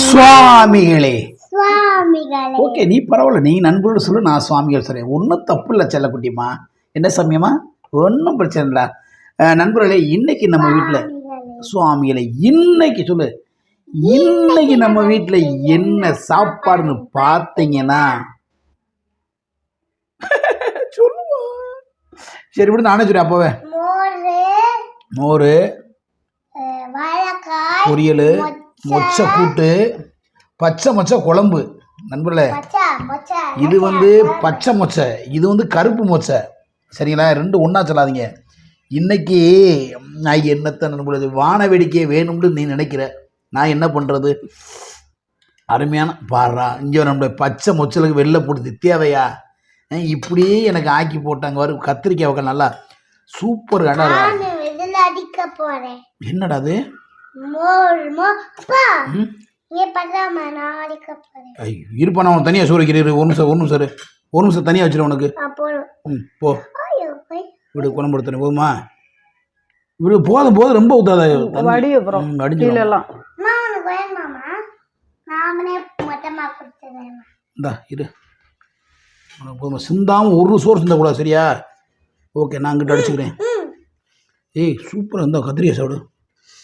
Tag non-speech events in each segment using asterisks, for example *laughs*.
சுவாமிகளே. ஓகே நீ பரவாயில்ல நீ நண்பர்கள் சொல்லு நான் சுவாமிகள் சொல்றேன். ஒன்றும் தப்பு இல்லை செல்லக்குட்டிமா என்ன சமயமா? ஒன்றும் பிரச்சனை இல்லை. நண்பர்களே இன்னைக்கு நம்ம வீட்டில் சுவாமிகளே. இன்னைக்கு சொல்லு. இன்னைக்கு நம்ம வீட்டில் என்ன சாப்பாடுன்னு பார்த்தீங்கன்னா *laughs* சொல்லுவா சரி விடு நானே சொல்லி அப்போவே. மோரு பொரியல் மொச்சை கூட்டு பச்சை மொச்சை குழம்பு. நண்பர்களே இது வந்து பச்சை மொச்சை இது வந்து கருப்பு மொச்சை. சரிங்களா? ரெண்டு ஒன்றா சொல்லாதீங்க. இன்னைக்கு நான் என்னத்தை நண்பர்களே வான வேடிக்கையை வேணும்னு நீ நினைக்கிற? நான் என்ன பண்ணுறது அருமையான பாடுறா இங்கே நம்மளுடைய பச்சை மொச்சலுக்கு வெளில போட்டு தேவையா இப்படியே எனக்கு ஆக்கி போட்டாங்க வரும் கத்திரிக்காய் நல்லா சூப்பர் கடை என்னடா அது? இருப்பா நான் தனியாக சூறிக்கிறேன் ஒரு நிமிஷம் ஒரு நிமிஷம் இரு. ஒரு நிமிஷம் தனியாக வச்சிரு உனக்கு. ம் போ. விடு குணப்படுத்தணும் போதுமா? விடு போதும் போதும். ரொம்ப ஊத்தாத. வடி அப்புறம். ம், அடிஞ்சிரும். கீழே எல்லாம். அம்மா உனக்கு வேணுமாமா நாமனே மொத்தமா கொடுத்துறேன் இந்தா இரு. உனக்கு போதுமா? சிந்தாமல் ஒரு சோறு சிந்தக்கூடாது சரியா? ஓகே நான் அங்கிட்ட அடிச்சுக்கிறேன். ஏய் சூப்பராக இருந்தா கத்திரிக்காய் சாப்பிடு.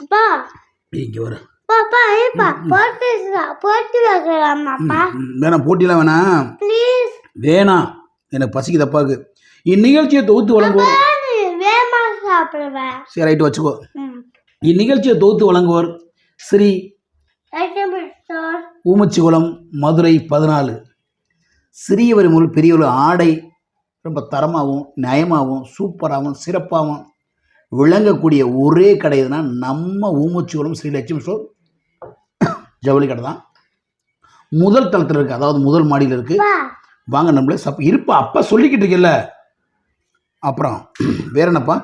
அப்பா இங்கே வர. பாப்பா ஏப்பா போட்டு போட்டு வைக்கலாமாப்பா வேணாம் போட்டிலாம் வேணாம். ப்ளீஸ். வேணாம். எனக்கு பசிக்கு தப்பாக்கு இந்நிகழ்ச்சியை தொகுத்து வழங்குவோர் வேமா சாப்பிடுவேன் சரி ரைட்டு வச்சுக்கோ. இந்நிகழ்ச்சியை தொகுத்து வழங்குவோர் ஸ்ரீ ஊமச்சிகுளம் மதுரை பதினாலு. சிறியவர் முதல் பெரியவர் ஆடை ரொம்ப தரமாகவும் நயமாகவும் சூப்பராகவும் சிறப்பாகவும் விளங்கக்கூடிய ஒரே கடை எதுனா நம்ம ஊமச்சிகுளம் ஸ்ரீ லட்சுமி ஸ்டோர். ஜவுளி கடை தான். முதல் தளத்தில் இருக்குது அதாவது முதல் மாடியில் இருக்குது வாங்க நம்மளே சப் இருப்பா. அப்பா சொல்லிக்கிட்டு இருக்கல அப்புறம் வேற என்னப்பா?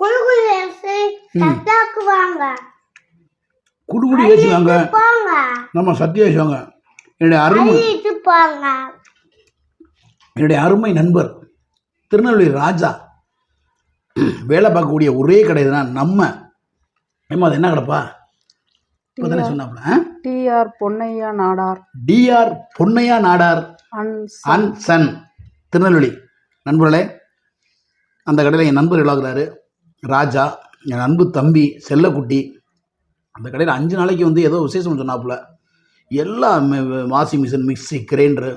குழுகுழு ஏசி வாங்க. குடுகுடி நம்ம சத்திய ஏசுவாங்க என்னுடைய அருமை என்னுடைய அருமை நண்பர். திருநெல்வேலி ராஜா வேலை பார்க்கக்கூடிய ஒரே கடை தான் நம்ம ஏம்மா அது என்ன கடைப்பா? இப்போ தானே சொன்னாப்புல TR Ponnaiya Nadar. TR Ponnaiya Nadar. And son Tirunelveli. நண்பர்களே அந்த கடையில் என் நண்பர் விளாகிறாரு ராஜா என் அன்பு தம்பி செல்லக்குட்டி. அந்த கடையில் அஞ்சு நாளைக்கு வந்து ஏதோ விசேஷம் சொன்னாப்புல. எல்லா வாஷிங் மிஷின் மிக்ஸி கிரைண்டரு.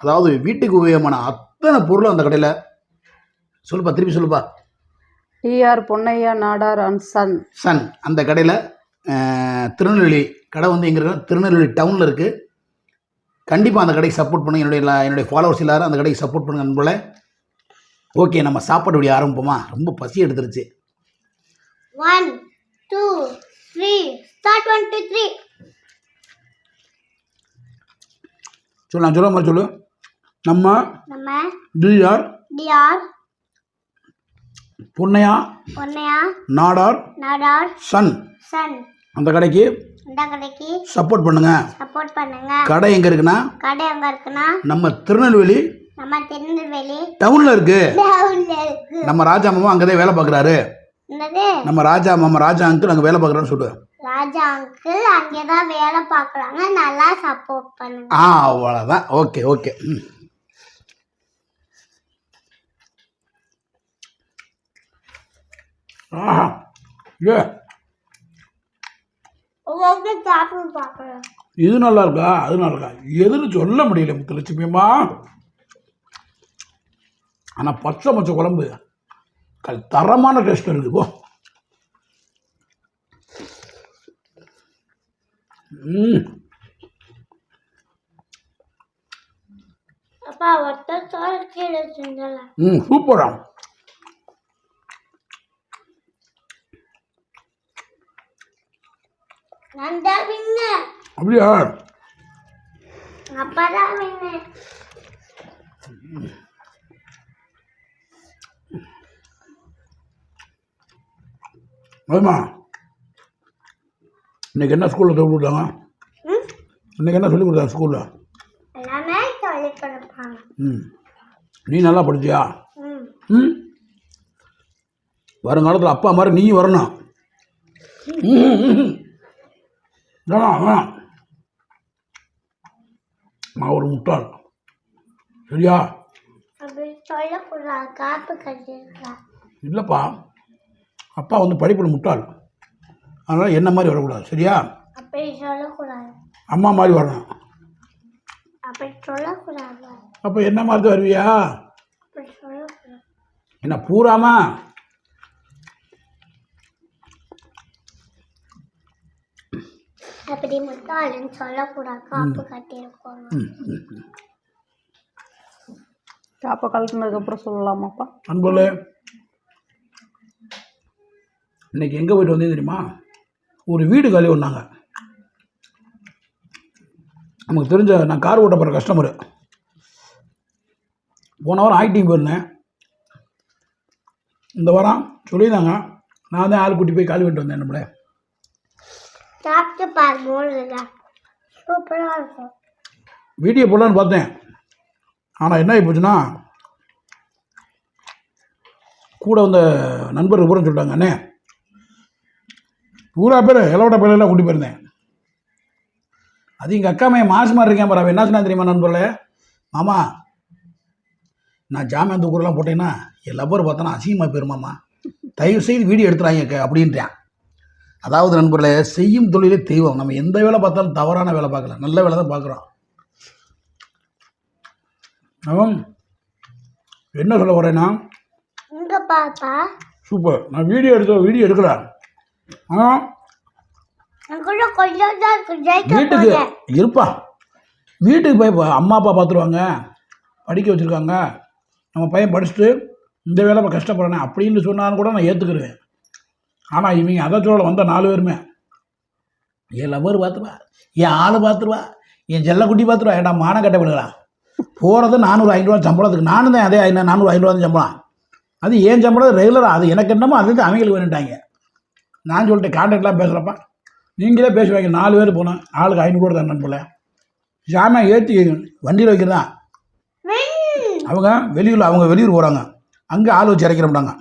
அதாவது வீட்டுக்கு உபயோகமான அத்தனை பொருளும் அந்த கடையில் சொல்லுப்பா திருப்பி சொல்லுப்பா. TR Ponnaiya Nadar and son. Son அந்த கடையில் திருநெல்வேலி கடை வந்து எங்கே இருக்குன்னா திருநெல்வேலி டவுனில் இருக்குது கண்டிப்பாக அந்த கடைக்கு சப்போர்ட் பண்ணுங்க. என்னுடைய என்னுடைய ஃபாலோவர்ஸ் எல்லாரும் அந்த கடைக்கு சப்போர்ட் பண்ணுங்க நண்பர்களே ஓகே நம்ம சாப்பாடு வீடியோ ஆரம்பிப்போமா? ரொம்ப பசி எடுத்துருச்சு. One two three start one two three சொல்லு நான் சொல்ல மாதிரி சொல்லு. நம்ம நம்ம TR TR Ponnaiya? Ponnaiya? Nadar? Nadar? Son. Son. அந்த கடைக்கு? இந்த கடைக்கு? சப்போர்ட் பண்ணுங்க. சப்போர்ட் பண்ணுங்க. கடை எங்கே இருக்குன்னா? கடை எங்க இருக்குன்னா? நம்ம திருநெல்வேலி. நம்ம திருநெல்வேலி. டவுனில் இருக்குது டவுன்ல இருக்கு. நம்ம ராஜா மாமா அங்கே தான் வேலை பார்க்குறாரு. என்னது? நம்ம ராஜா மாமா ராஜா அங்கிள் அங்கே வேலை பார்க்குறான்னு சொல்லு. ராஜா அங்கிள் அங்கேதான் வேலை பார்க்கறாங்க. நல்லா சப்போர்ட் பண்ணுங்க. ஆ அவ்வளோதான் ஓகே ஓகே ம். ஆஹா ஏ இது நல்லா இருக்கா? அது நல்லா இருக்கா? எதுன்னு சொல்ல முடியல முத்துலட்சுமியம்மா ஆனால் பச்சை மச்சை குழம்பு. கல் தரமான டேஸ்ட் இருக்குது போ. ம். அப்பா ஒருத்தர் சோறு கீழே செஞ்சலாம் ம் சூப்பரா நான் தான் வின்ன அப்படியா? அதுமா இன்னைக்கு என்ன ஸ்கூலில் சொல்லி கொடுத்தாங்க? இன்னைக்கு என்ன சொல்லி கொடுத்தாங்க ஸ்கூலில் ம். நீ நல்லா படிச்சியா? ம். வருங்காலத்தில் அப்பா மாதிரி நீ வரணும். வேணாம் வேணாம் நான் ஒரு முட்டாள். சரியா? இல்லைப்பா அப்பா வந்து படிப்பில் முட்டாள். அதனால் என்ன மாதிரி வரக்கூடாது சரியா? அம்மா மாதிரி வரணும். அப்போ என்ன மாதிரி வருவியா? என்ன பூராமா? அப்படி முட்டாளுன்னு சொல்லக்கூடாது. காப்பு கட்டியிருக்கோம் காப்பை கழட்டினதுக்கப்புறம் சொல்லலாமாப்பா? அன்புல இன்னைக்கு எங்கே போயிட்டு வந்தேன் தெரியுமா? ஒரு வீடு காலி பண்ணாங்க. நமக்கு தெரிஞ்ச நான் கார் ஓட்ட போகிற கஸ்டமரு போன வாரம் ஆக்டிங் போயிருந்தேன். இந்த வாரம் சொல்லியிருந்தாங்க. நான் தான் ஆள் கூட்டி போய் காலி பண்ணிட்டு வந்தேன் நம்மளே. சாப்பிட்டு பாரு சூப்பராக இருக்கும். வீடியோ போடலான்னு பார்த்தேன். ஆனால் என்ன ஆகி போச்சுன்னா கூட வந்த நண்பர் பூரா சொல்லிட்டாங்க அண்ணே. பூரா பேர் இலவட்ட பேரெல்லாம் கூட்டி போயிருந்தேன். அது எங்கள் அக்கா மையன் மாசு மாதிரி இருக்கேன் பாரு அவன் என்ன சொன்னா தெரியுமா நண்பர்களே? மாமா நான் ஜாமான் தூக்குறலாம் போட்டேன்னா எல்லா பேரும் பார்த்தோன்னா அசிங்கமாக போயிருமாம்மா. தயவு செய்து வீடியோ எடுத்துறாங்க அப்படின்றேன். அதாவது நண்பர்களே செய்யும் தொழிலே தெய்வம். நம்ம எந்த வேலை பார்த்தாலும் தவறான வேலை பார்க்கல. நல்ல வேலை தான் பார்க்குறோம். என்ன சொல்ல வரேன்னா சூப்பர். நான் வீடியோ எடுத்த வீடியோ எடுக்கிறேன் ஜெயிக்க வீட்டுக்கு இருப்பா. வீட்டுக்கு போய் அம்மா அப்பா பார்த்துருவாங்க. படிக்க வச்சுருக்காங்க. நம்ம பையன் படிச்சுட்டு இந்த வேலை கஷ்டப்படுறேனே அப்படின்னு சொன்னாலும் கூட நான் ஏற்றுக்கிடுவேன் ஆனால் இவங்க அதை சொல்ல வந்த நாலு பேருமே. என் லவர் பார்த்துருவா என் ஆள் பார்த்துருவா என் செல்லக்குட்டி பார்த்துருவா. ஏடா மான கட்ட விடுங்களா போகிறது நானூறு ஐநூறுவா சம்பளத்துக்கு. நானும் தான் அதே ஐநூறு நானூறு ஐநூறுவா சம்பளம். அது ஏன் சம்பளம்? ரெகுலராக அது எனக்கு என்னமோ அது வந்து அவங்களுக்கு வேணுட்டாங்க நான் சொல்லிட்டு கான்டாக்ட்லாம் பேசுகிறப்ப நீங்களே பேசுவாங்க நாலு பேர் போனோம் ஆளுக்கு ஐநூறுவா தான் போல. சாமியாக ஏற்றி வண்டியில் வைக்கிறதா? அவங்க வெளியூர் அவங்க வெளியூர் போகிறாங்க அங்கே ஆள் வச்சு இறக்கிற மாட்டாங்க.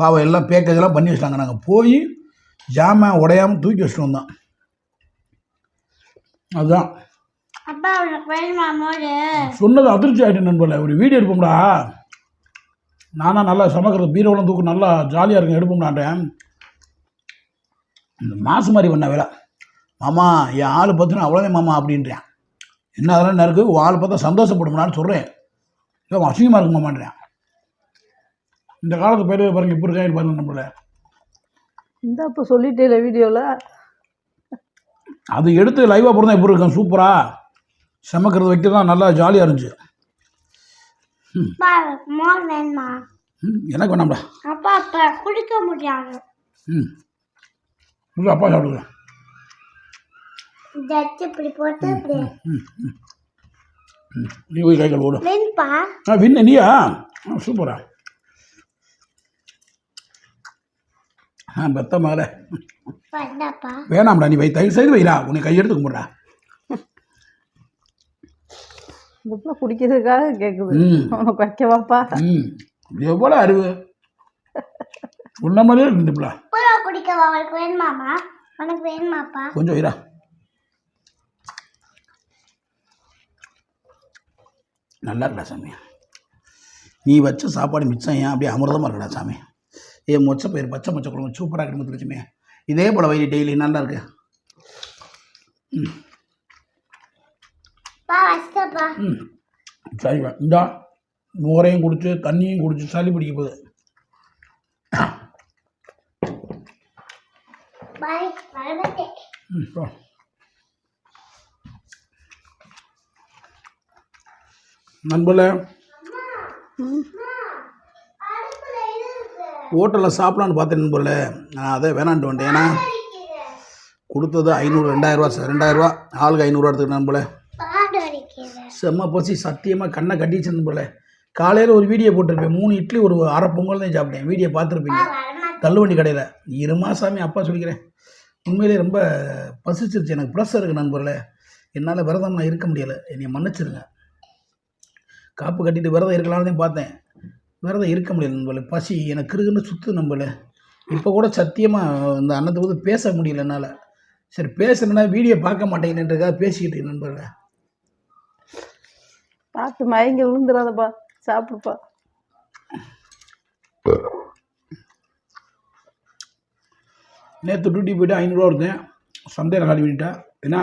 பாவம் எல்லாம் பேக்கேஜெல்லாம் பண்ணி வச்சிட்டாங்க. நாங்கள் போய் ஜாமான் உடையாமல் தூக்கி வச்சுட்டு வந்தோம். அதுதான் சொன்னது அதிர்ச்சி ஆகிட்டு நண்பர்களே. ஒரு வீடியோ எடுப்போம்டா. நானா நல்லா சமைக்கிறது பீரோலாம் தூக்கு நல்லா ஜாலியாக இருக்கும். எடுப்போம்டாட்டேன் இந்த மாசு மாதிரி பண்ண வேலை. மாமா என் ஆள் பார்த்தினா அவ்வளோதான் மாமா அப்படின்றேன். என்ன அதெல்லாம் இருக்குது ஆள் பார்த்தா சந்தோஷப்படுமான்னு சொல்கிறேன் இல்லை அசிங்கமாக இருக்கு மாமான்றேன் இந்த காலத்து பேர் பாருங்க இப்போ இருக்காங்க பாருங்க நம்மள இந்த இப்போ சொல்லிட்டே வீடியோவில் அது எடுத்து லைவாக போகிறதா எப்படி இருக்கும் சூப்பராக சமைக்கிறது வைக்கிறது தான் நல்லா ஜாலியாக இருந்துச்சு. எனக்கு வேணாம்டா அப்பா அப்ப குடிக்க முடியாது. ம். அப்பா சாப்பிடுங்க. இப்படி போட்டு இப்படி. நீ போய் கை கழுவு விடு வேணுப்பா ஆ வின்ன நீயா? ஆ சூப்பரா ஆ பெத்த மகளே என்னப்பா வேணாம்டா நீ வை தயவு செய்து வைடா. உன்னை கையெடுத்து கும்பிட்றா. இந்த பிள்ளை குடிக்கிறதுக்காக கேட்குது உனக்கு வைக்கவாப்பா ம். எவ்வளோ அறிவு உன்ன மாதிரியே இருக்கு இந்த பிள்ளை. பூரா குடிக்கவா? உனக்கு வேணுமாமா? உனக்கு வேணுமாப்பா? கொஞ்சம் வைடா. நல்லா இருக்கடா சாமி. நீ வச்ச சாப்பாடு மிச்சம் ஏன்? அப்படியே அமிர்தமாக இருக்கடா சாமி. ஏ மொச்ச பயிர் பச்சை மொச்சை குழம்பு சூப்பராக இருக்கு முத்துலட்சுமி இதே போல் வயிறு டெய்லி நல்லா இருக்கு. ம். சரிப்பா இந்தா மோரையும் குடிச்சு தண்ணியும் குடிச்சு சளி பிடிக்க போகுது. நண்பர்களே. ஹோட்டலில் சாப்பிடலான்னு பார்த்தேன் நண்பர்களே. நான் அதை வேணான்ட்டு வந்துட்டேன். ஏன்னா கொடுத்தது ஐநூறு ரெண்டாயிரரூவா சார். ரெண்டாயிரரூவா ஆளுக்கு ஐநூறுரூவா எடுத்துக்கிட்டேன் நண்பர்களே. செம்ம பசி சத்தியமாக கண்ணை கட்டிச்சு நண்பர்களே. காலையில் ஒரு வீடியோ போட்டிருப்பேன். மூணு இட்லி ஒரு அரை பொங்கல் தான் சாப்பிட்டேன். வீடியோ பார்த்துருப்பீங்க. தள்ளுவண்டி கடையில். இருமா சாமி அப்பா சொல்லிக்கிறேன். உண்மையிலே ரொம்ப பசிச்சிருச்சு. எனக்கு ப்ரெஷர் இருக்குது நண்பர்களே. என்னால் விரதம் நான் இருக்க முடியலை. என்னை மன்னிச்சிருங்க. காப்பு கட்டிட்டு விரதம் இருக்கலாம்னு தான் பார்த்தேன். விரதம் இருக்க முடியல நண்பர்களே. பசி எனக்கு இருக்குன்னு சுற்று நண்பர்களே. இப்போ கூட சத்தியமாக இந்த அண்ணத்தை வந்து பேச முடியல என்னால். சரி பேசணுன்னா வீடியோ பார்க்க மாட்டேங்கிறதுக்காக பேசிக்கிட்டு நண்பர்களே. பார்த்து மயங்கி விழுந்துடாதப்பா சாப்பிடுப்பா. நேற்று டியூட்டி போயிட்டு ஐநூறுரூவா கொடுத்தேன். சந்தையில் காலி பண்ணிட்டேன். என்ன?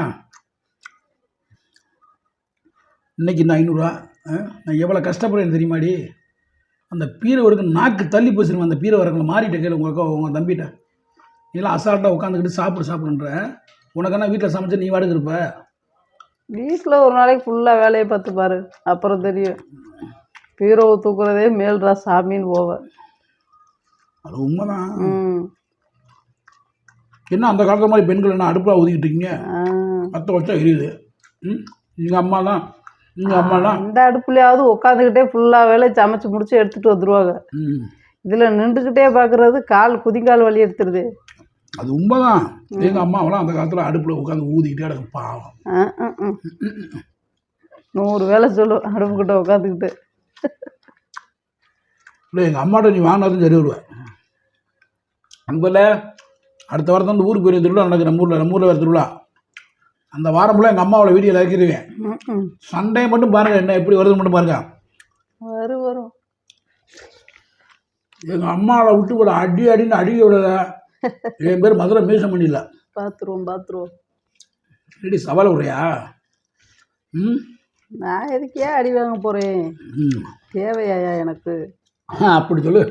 இன்னைக்கு இந்த ஐநூறுரூவா நான் எவ்வளோ கஷ்டப்படுறேன் தெரியுமாடி? அந்த பீரை நாக்கு தள்ளி போச்சிருவேன் அந்த பீரை வரக்கில் மாறிட்ட கேளு உங்கள் அக்கா உங்கள் தம்பிட்ட. நீலாம் அசால்ட்டாக உட்காந்துக்கிட்டு சாப்பிடு சாப்பிடுன்ற. உனக்கான வீட்டில் சமைச்சு நீ வாடகை இருப்ப? வீட்டில் ஒரு நாளைக்கு ஃபுல்லாக வேலையை பார்த்து பாரு. அப்புறம் தெரியும். பீரோவை தூக்குறதே மேல்ரா சாமின்னு போவேன் அது உண்மைதான். என்ன அந்த காலத்து மாதிரி பெண்கள் என்ன அடுப்பில் ஊதிக்கிட்டு இருக்கீங்க. பத்து வருஷம் எரியுது. ம்? எங்கள் அம்மாலாம் எங்கள் அம்மாலாம் அந்த அடுப்புலையாவது உட்காந்துக்கிட்டே ஃபுல்லாக வேலையை சமைச்சு முடிச்சு எடுத்துகிட்டு வந்துருவாங்க. ம். இதில் நின்றுக்கிட்டே பார்க்குறது கால் குதிங்கால் வலி எடுத்துருது. அது உண்மைதான். எங்கள் அம்மாவெல்லாம் அந்த காலத்தில் அடுப்பில் உட்காந்து ஊதிக்கிட்டே கிடக்கும் பாவம். நூறு வேலை சொல்லும் அடுப்புக்கிட்ட உட்காந்துக்கிட்டு இல்லை எங்கள் அம்மாட்ட நீ வாங்கினாலும் சரி வருவேன் அங்கே அடுத்த வாரத்தை வந்து ஊருக்கு போய் திருவிழா நடக்குது நம்ம ஊரில் நம்ம ஊரில் வேறு திருவிழா. அந்த வாரம் ஃபுல்லாக எங்கள் அம்மாவோட வீடியோவில் ம். சண்டே மட்டும் பாருங்க என்ன எப்படி வருதுன்னு மட்டும் பாருங்க. வரும் வரும். எங்கள் அம்மாவை விட்டு கூட அடி அடின்னு அடிக்க விடல. என் பேர் மதுரை மீசம் பண்ணிடல பார்த்துருவோம் பார்த்துருவோம் ரெடி சவால் விடுறியா? ம்? நான் எதுக்கே அடி வாங்க போகிறேன் தேவையாயா எனக்கு? ஆ அப்படி சொல்லு.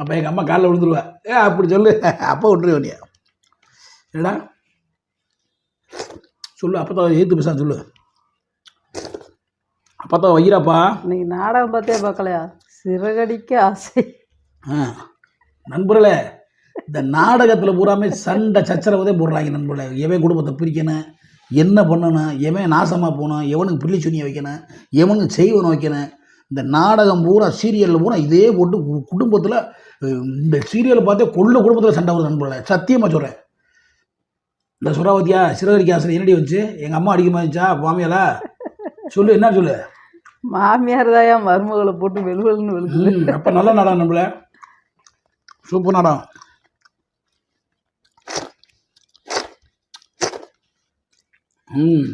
அப்போ எங்கள் அம்மா காலில் விழுந்துருவா. ஏ அப்படி சொல்லு. அப்போ விட்டுருவேன் என்னடா? சொல்லு அப்போ தான் ஏற்று பேச சொல்லு. அப்போ தான் வையிறாப்பா. இன்னைக்கு நாடகம் பார்த்தே பார்க்கலையா? சிறகடிக்க ஆசை. ஆ நண்பர்களே இந்த நாடகத்தில் பூராமே சண்டை சச்சரவதே போடுறாங்க நண்பர்களே. எவன் குடும்பத்தை பிரிக்கணும் என்ன பண்ணணும் எவன் நாசமாக போகணும் எவனுக்கு பிள்ளை சுனியை வைக்கணும் எவனுக்கு செய்வனை வைக்கணும். இந்த நாடகம் பூரா சீரியலில் பூரா இதே போட்டு குடும்பத்தில் இந்த சீரியலை பார்த்தே கொள்ள குடும்பத்தில் சண்டை வருது நண்பர்களே. சத்தியமாக சொல்கிறேன் இந்த சுறாவதியா சிறகரிக்கை ஆசிரியர் என்னடி வச்சு எங்கள் அம்மா அடிக்க மாதிரிச்சா மாமியாரா? *laughs* சொல்லு என்ன சொல்லு? மாமியார் தாயா மருமகளை போட்டு வெளுவெளுன்னு வெளுக்குது அப்போ நல்ல நாடகம் நம்மள. சூப்பர் நாடகம் ம்.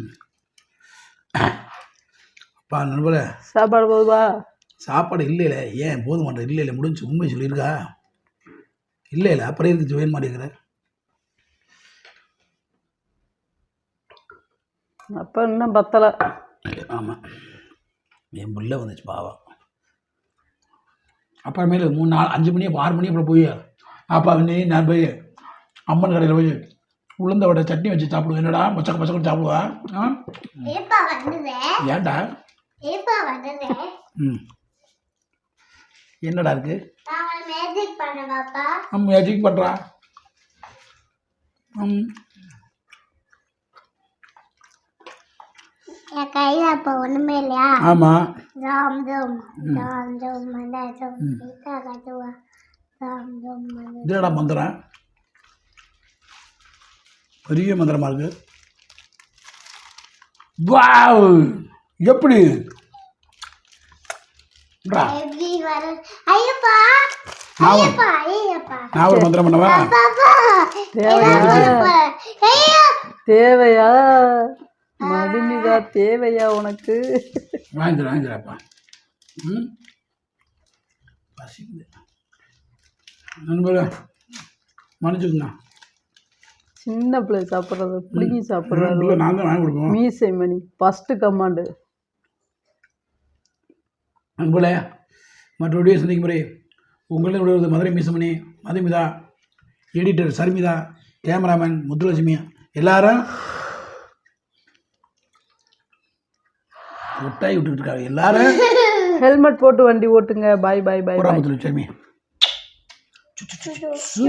அப்பா நண்பரே. சாப்பாடு போதுவா சாப்பாடு இல்லைல்ல ஏன் போதும் மாட்டேன் இல்லை இல்லை முடிஞ்சு உண்மை சொல்லியிருக்கா? இல்லை இல்லை அப்புறம் இருந்துச்சு வேணும் மாட்டேங்கிற அப்போ இன்னும் பத்தலை. ஆமாம் என் பிள்ளை வந்துச்சு பாவம் அப்புறமேலு மூணு நாலு அஞ்சு மணி ஆறு மணி அப்புறம் போய் அப்பா நீ நான் போய் அம்மன் கடையில் போய் உளுந்த வடை சட்னி வச்சு சாப்பிடுவேன். என்னடா பச்சை பச்சை சாப்பிடுவா? ஆ? ஏப்பா வந்தது? ஏன்டா? ம். என்னடா இருக்கு? நான் மேஜிக் பண்ணவாப்பா நம்ம மேஜிக் பண்ணுறா ம். என் கையில அப்ப ஒண்ணுமே இல்லையா? ஆமாம் ராம் ராம் கட்டுவா ராம் ஜோம் மண்டா. இதடா மந்திரம்? பெரிய மந்திரமா இருக்கு? வாவ்! எப்படி? நான் ஒரு- மந்திரம் பண்ணவா? தேவையா? மதுமிதா தேவையா உனக்கு? வாங்கிக்கிறேன் வாங்கிக்கிறேன்ப்பா ம்? பசிக்குது. நண்பரே மன்னிச்சுக்கண்ணா சின்ன பிள்ளை சாப்பிட்றது பிடிங்கி சாப்பிட்றது. நான் தான் வாங்கி கொடுப்போம். மீசை மணி ஃபஸ்ட்டு கமாண்டு நண்பர்களே மற்றபடியே சந்திக்கும் முறை உங்களிடம் விடுவது மதுரை மீசமணி மதுமிதா எடிட்டர் சர்மிதா கேமராமேன் முத்துலட்சுமி எல்லாரும் ஒட்டாய் விட்டுக்கிட்டு இருக்காங்க எல்லாரும் ஹெல்மெட் போட்டு வண்டி ஓட்டுங்க. பாய் பாய் பாய் போறா பாய் முத்துலட்சுமி. சு.